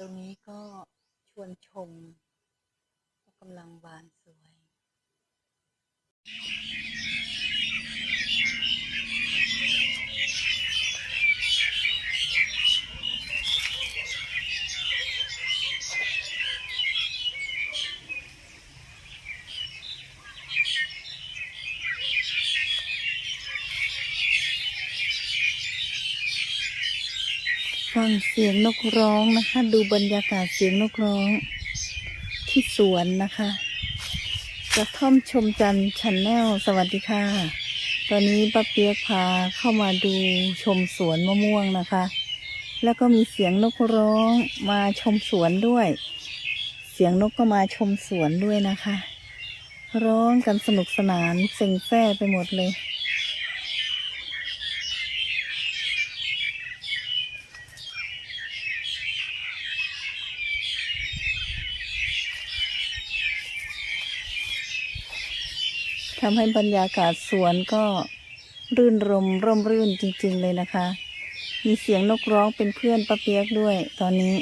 ตรงนี้ก็ชวนชมกำลังบานสวย ฟังเสียงนกร้องนะคะ ดูบรรยากาศเสียงนกร้อง ที่สวนนะคะกระท่อมชมจันทร์ชันแนลสวัสดีค่ะ ตอนนี้ป้าเปียกพาเข้ามาดูชมสวนมะม่วงนะคะ แล้วก็มีเสียงนกร้องมาชมสวนด้วย เสียงนกก็มาชมสวนด้วยนะคะ ร้องกันสนุกสนานเซ็งแซ่ไปหมดเลย ทำให้บรรยากาศสวนก็รื่นรมร่มรื่นจริง ๆ เลยนะคะ มีเสียงนกร้องเป็นเพื่อนป้าเปียกด้วยตอนนี้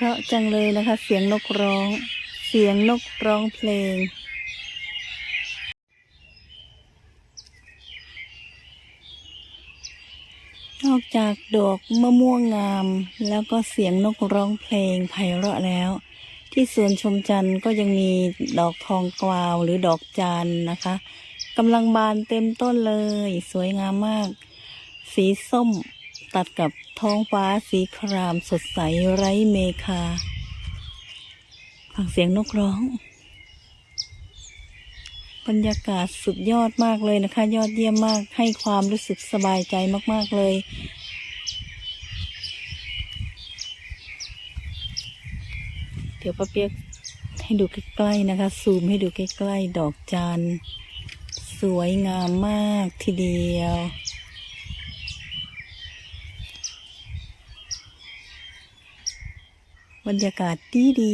เพราะจังเลยนะคะ เสียงนกร้อง เสียงนกร้องเพลง นอกจากดอกมะม่วงงาม แล้วก็เสียงนกร้องเพลงไพเราะแล้ว ที่สวนชมจันทร์ก็ยังมีดอกทองกวาวหรือดอกจานนะคะกำลังบานเต็มต้นเลย สวยงามมาก สีส้ม ตัดกับท้องฟ้าสีครามสดใสไร้เมฆาฟังเสียงนกร้อง บรรยากาศสุดยอดมากเลยนะคะ ยอดเยี่ยมมากให้ความรู้สึกสบายใจมาก ๆ เลย เดี๋ยวป้าเปียกให้ดูใกล้ๆนะคะ ซูมให้ดูใกล้ ๆ ดอกจานสวยงามมากทีเดียว บรรยากาศดีดี